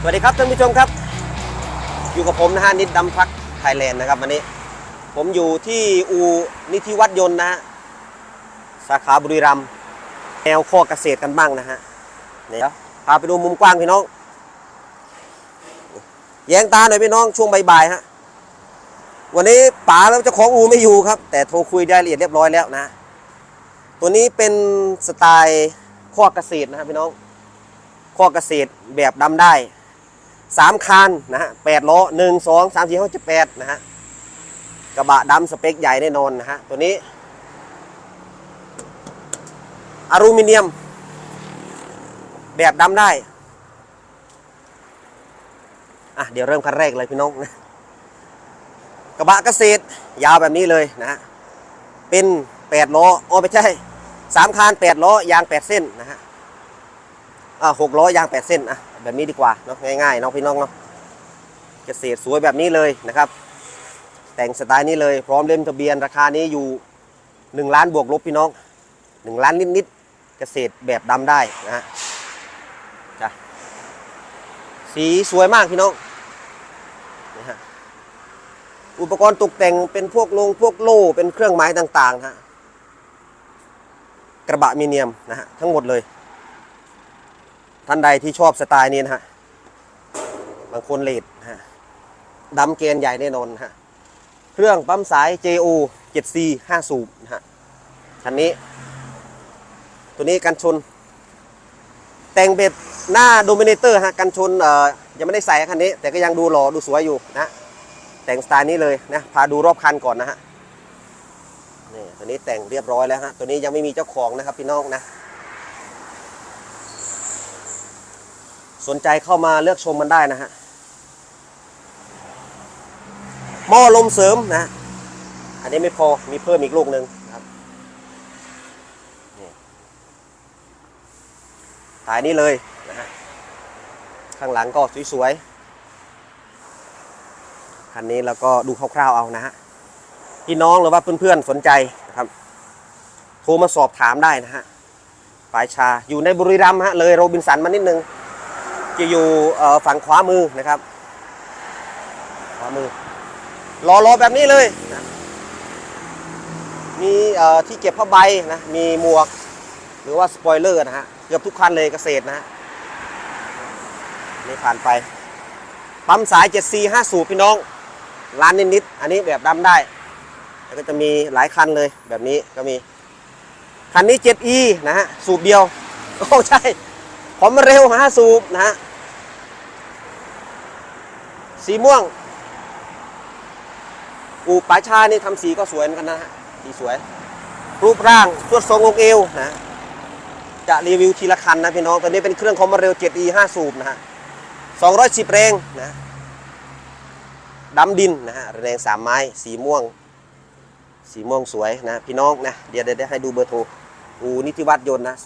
สวัสดีครับท่านผู้ชมครับ อยู่กับผมนะฮะนิดดำพักไทยแลนด์นะครับวันนี้ ผมอยู่ที่อูนิธิวัฒน์ยนต์นะฮะสาขาบุรีรัมย์แนวข้อเกษตรกันบ้างนะฮะเดี๋ยวพาไปดูมุมกว้างพี่น้อง แยงตาหน่อยพี่น้องช่วงบ่ายๆฮะวันนี้ป๋าแล้วเจ้าของอูไม่อยู่ครับ แต่โทรคุยได้ละเอียดเรียบร้อยแล้วนะ ตัวนี้เป็นสไตล์ข้อเกษตรนะครับพี่น้องข้อเกษตรแบบดำได้ สามคันนะฮะแปดล้อหนึ่งสองสามสี่ห้าเจ็ดแปดนะฮะกระบะดำสเปคใหญ่แน่นอนนะฮะตัวนี้อลูมิเนียม แบบดำได้ อะเดี๋ยวเริ่มคันแรกเลยพี่น้องนะกระบะเกษตรยาวแบบนี้เลยนะฮะเป็นแปดล้ออ๋อไม่ใช่สามคันแปดล้อยางแปดเส้นนะฮะอ่าหกร้อยยางแปดเส้นอะ แบบนี้ดีกว่าเนาะง่ายๆเนาะพี่น้องเนาะเกษตรสวยแบบนี้เลยนะครับ แต่งสไตล์นี้เลยพร้อมเล่มทะเบียนราคานี้อยู่หนึ่งล้านบวกลบพี่น้องหนึ่งล้านนิดๆเกษตรแบบดำได้นะฮะจ้ะสีสวยมากพี่น้องนะฮะอุปกรณ์ตกแต่งเป็นพวกลงพวกโล่เป็นเครื่องไม้ต่างๆฮะกระบะมีเนียมนะฮะทั้งหมดเลย ท่านใดที่ชอบสไตล์นี้นะฮะ บางคนเลดฮะดำเกณฑ์ใหญ่แน่นอนฮะ เครื่องปั๊มสาย JO 7C 5 สูบนะฮะ คันนี้ ตัวนี้กันชน แต่งแบบหน้าโดมิเนเตอร์ฮะ กันชนเอ่อยังไม่ได้ใส่คันนี้ แต่ก็ยังดูหล่อดูสวยอยู่นะ แต่งสไตล์นี้เลยนะ พาดูรอบคันก่อนนะฮะนี่ตัวนี้แต่งเรียบร้อยแล้วฮะ ตัวนี้ยังไม่มีเจ้าของนะครับพี่น้องนะ สนใจเข้ามาเลือกชมมันได้นะฮะหม้อลมเสริมนะ อันนี้ไม่พอมีเพิ่มอีกลูกหนึ่งครับนี่ถ่ายนี้เลยนะฮะข้างหลังก็สวยๆคันนี้แล้วก็ดูคร่าวๆเอานะฮะพี่น้องหรือว่าเพื่อนๆสนใจนะครับโทรมาสอบถามได้นะฮะปลายชาอยู่ในบุรีรัมย์ฮะเลยโรบินสันมานิดนึง จะอยู่ฝั่งขวามือนะครับขวามือรอรอแบบนี้เลยนะมีที่เก็บผ้าใบนะมีหมวก หรือว่าสปอยเลอร์นะฮะเกือบทุกคันเลยเกษตรนะฮะนี่ผ่านไป ปั๊มสาย 7C 5สูบพี่น้องร้านนิดๆอันนี้แบบดำได้ แล้วก็จะมีหลายคันเลยแบบนี้ก็มี คันนี้ 7E นะฮะ สูบเดียว โอ้ใช่ผมเร็วหาสูบนะฮะ สีม่วง อูป่าชานี่ทำสีก็สวยเหมือนกันนะฮะสีสวย รูปร่างสวดทรงองค์เอวนะจะรีวิวทีละคันนะพี่น้องตัวนี้เป็นเครื่องคอมมาเร็ว 7E 5 สูบนะฮะ 210 แรงนะดำดินนะฮะแรงสามไม้ สีม่วง สีม่วงสวยนะพี่น้องนะ เดี๋ยวเดี๋ยวให้ดูเบอร์โทร อูนิติวัฒน์ยนต์นะ 089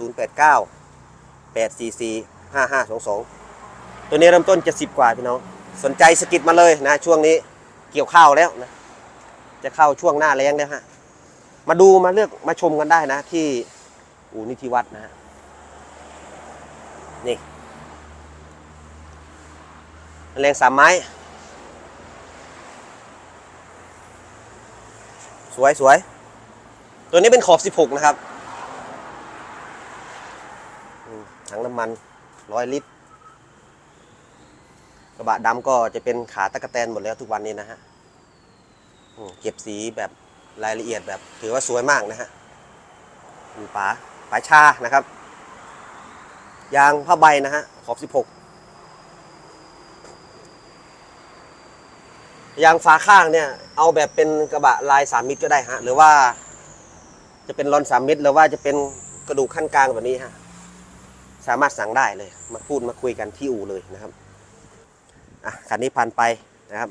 844 5522 ตัวนี้เริ่มต้น 70 กว่าพี่น้อง สนใจสกิดมาเลยนะช่วงนี้เกี่ยวข้าวแล้วนะจะเข้าช่วงหน้าแรงแล้วฮะมาดูมาเลือกมาชมกันได้นะ ที่อูนิธิวัฒนะฮะนี่แรงสามไม้ สวยสวยตัวนี้เป็นขอบ 16 นะครับถังน้ำมันร้อยลิตร ระบะดำก็จะเป็นขาตะกะแตนหมดแล้วทุกวันนี้นะฮะเก็บสีแบบรายละเอียดแบบ ถือว่าสวยมากนะฮะป๋าป๋าชานะครับ ยางผ้าใบนะฮะขอบ 16 ยางฝาข้างเนี่ย เอาแบบเป็นกระบะลายสามมิตรก็ได้ฮะ หรือว่า จะเป็นรอนสามมิตรหรือว่าจะเป็นกระดูกขั้นกลางแบบนี้ฮะ สามารถสั่งได้เลย มาพูดมาคุยกันที่อู่เลยนะครับ อะคันนี้ผ่านไปนะครับ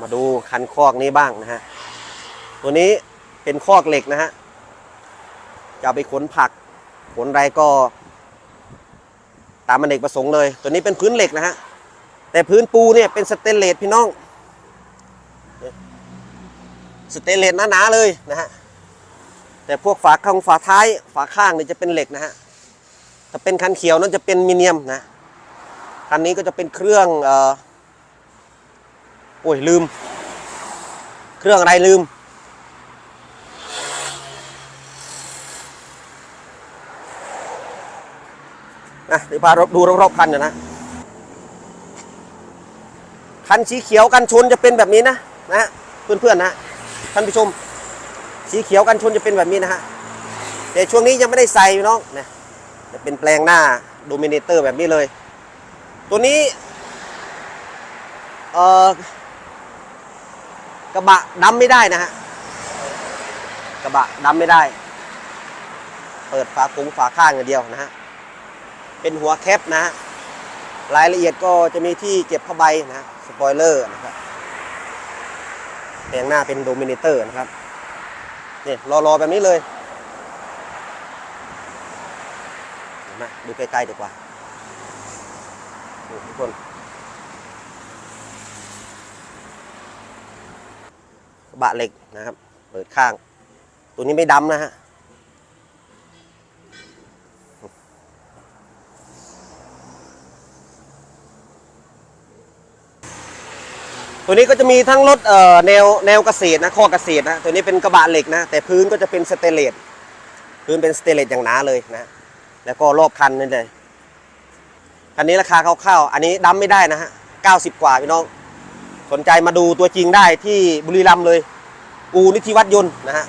มาดูคันคอกนี้บ้างนะฮะตัวนี้เป็นคอกเหล็กนะฮะจะไปขนผักขนไรก็ ตามมันเอกประสงค์เลย ตัวนี้เป็นพื้นเหล็กนะฮะแต่พื้นปูเนี่ยเป็นสเตนเลสพี่น้องสเตนเลสหนาๆเลยนะฮะแต่พวกฝาข้างฝาท้ายฝาข้างเนี่ยจะเป็นเหล็กนะฮะถ้าเป็นคันเขียวนั่นจะเป็นมิเนียมนะ คันนี้ก็จะเป็นเครื่องเออโอ้ยลืม เครื่องอะไรลืม นะเดี๋ยวพาดูรอบๆคันหน่อยนะ คันสีเขียวกันชนจะเป็นแบบนี้นะนะเพื่อนๆนะท่านผู้ชม สีเขียวกันชนจะเป็นแบบนี้นะฮะแต่ช่วงนี้ยังไม่ได้ใส่น้องนะจะเป็นแปลงหน้าโดมิเนเตอร์แบบนี้เลย ตัวนี้เออกระบะดำไม่ได้นะฮะ กระบะดำไม่ได้ เปิดฝาคุงฝาข้างอย่างเดียวนะฮะ เป็นหัวแคปนะฮะ รายละเอียดก็จะมีที่เก็บผ้าใบนะสปอยเลอร์นะครับแปลงหน้าเป็นโดมิเนเตอร์นะครับเนี่ยรอๆแบบนี้เลยเห็นไหมดูใกล้ๆดีกว่า ทุกคนกระบะเหล็กนะครับ เปิดข้าง ตัวนี้ไม่ดำนะฮะตัวนี้ก็จะมีทั้งรถเอ่อแนวแนวเกษตรนะข้อเกษตรนะตัวนี้เป็นกระบะเหล็กนะ แต่พื้นก็จะเป็นสเตเลสพื้นเป็นสเตเลสอย่างหนาเลยนะ แล้วก็รอบคันนี่เลย คันนี้ราคาคร่าวๆอันนี้ดั้มไม่ได้นะฮะ90 กว่าพี่น้อง สนใจมาดูตัวจริงได้ที่บุรีรัมย์เลย อูนิธิวัฒยนต์นะฮะ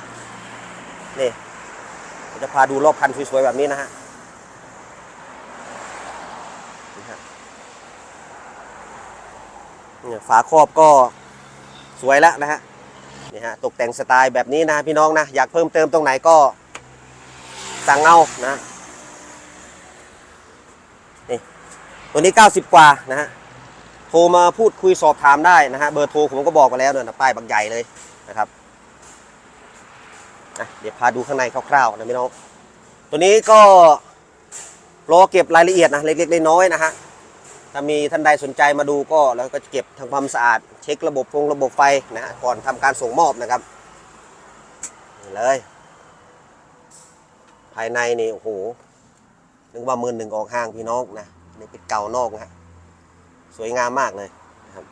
นี่จะพาดูรอบคันสวยๆแบบนี้นะฮะนี่ฮะเนี่ยฝาครอบก็สวยแล้วนะฮะนี่ฮะตกแต่งสไตล์แบบนี้นะพี่น้องนะ อยากเพิ่มเติมตรงไหนก็สั่งเอานะนี่ ตัวนี้ 90 กว่านะฮะโทรมาพูดคุยสอบถามได้นะฮะเบอร์โทรผมก็บอกไปแล้วเนี่ยนะป้ายบางใหญ่เลยนะครับเดี๋ยวพาดูข้างในคร่าวๆนะพี่น้องตัวนี้ก็รอเก็บรายละเอียดนะเล็กๆน้อยๆนะฮะถ้ามีท่านใดสนใจมาดูก็แล้วก็จะเก็บทำความสะอาด เช็คระบบฟงระบบไฟนะฮะก่อนทำการส่งมอบนะครับนี่เลย ภายในนี่โอ้โหนึกว่ามือหนึ่งออกห้างพี่น้องนะ นี่เป็นเก่านอกนะฮะสวยงามมากเลยนะครับ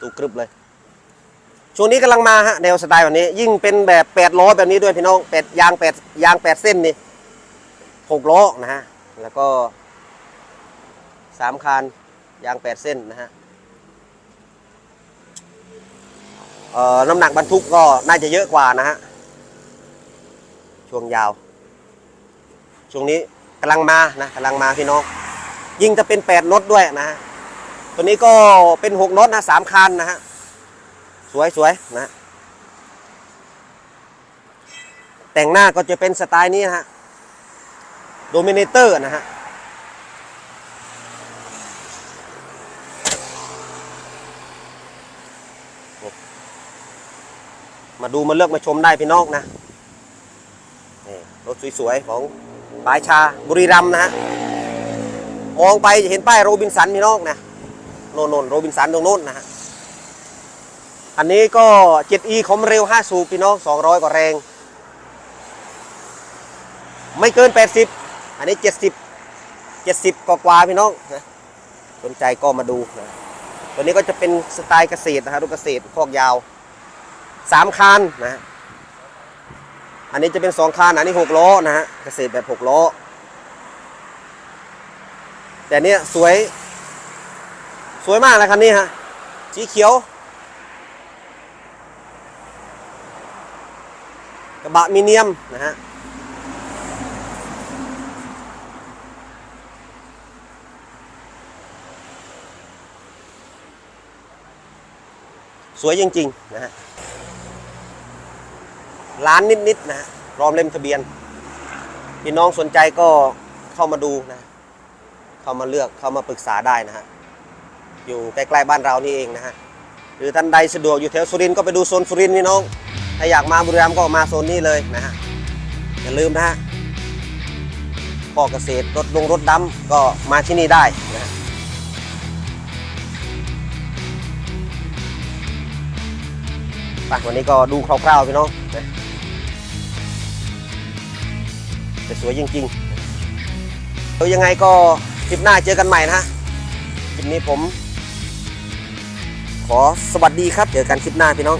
ตูกรึบเลย ช่วงนี้กำลังมาฮะแนวสไตล์แบบนี้ ยิ่งเป็นแบบแปดล้อแบบนี้ด้วยพี่น้องแปดยางแปดยางแปดเส้นนี่หกล้อนะฮะ แล้วก็สามคานยางแปดเส้นนะฮะเอ่อน้ำหนักบรรทุกก็น่าจะเยอะกว่านะฮะ ช่วงยาว ช่วงนี้กำลังมานะกำลังมาพี่น้อง ยิ่งจะเป็นแปดน็อตด้วยนะตัวนี้ก็เป็นหกน็อตนะสามคานนะฮะสวยสวยนะแต่งหน้าก็จะเป็นสไตล์นี้นะฮะโดมิเนเตอร์นะฮะมาดูมาเลือกมาชมได้พี่น้องนะ รถสวยๆ ของปลายชาบุรีรัมนะฮะ มองไปจะเห็นป้ายโรบินสันพี่น้องนะโน่นโน่นโรบินสันตรงโน้นนะฮะ อันนี้ก็ 7e คอมเร็ว 5 สูบพี่น้อง 200 กว่าแรง ไม่เกิน 80 อันนี้ 70 70 กว่ากว่าพี่น้องนะสนใจก็มาดูนะตัวนี้ก็จะเป็นสไตล์เกษตรนะฮะรถเกษตรคอกยาว 3คันนะฮะ อันนี้จะเป็น2คันอันนี้6ล้อนะฮะเกษตรแบบ6ล้อ แต่เนี้ยสวย สวยมากเลยคันนี้ฮะสีเขียว กระบะมีเนียมนะฮะสวยจริง ๆ นะฮะ ล้านนิดๆนะฮะพร้อมเล่มทะเบียน พี่น้องสนใจก็เข้ามาดูนะ เข้ามาเลือกเข้ามาปรึกษาได้นะฮะ อยู่ใกล้ๆบ้านเรานี่เองนะฮะ หรือท่านใดสะดวกอยู่แถวสุรินทร์ก็ไปดูโซนสุรินทร์พี่น้อง ถ้าอยากมาบุรีรัมย์ก็มาโซนนี้เลยนะฮะ อย่าลืมนะฮะพ่อเกษตรรถลงรถดำก็มาที่นี่ได้นะฮะไปวันนี้ก็ดูคร่าวๆพี่น้องนะ จะสวยจริงๆเดี๋ยวยังไงก็คลิปหน้าเจอกันใหม่นะฮะคลิปนี้ผม ขอสวัสดีครับ เจอกันคลิปหน้าพี่น้อง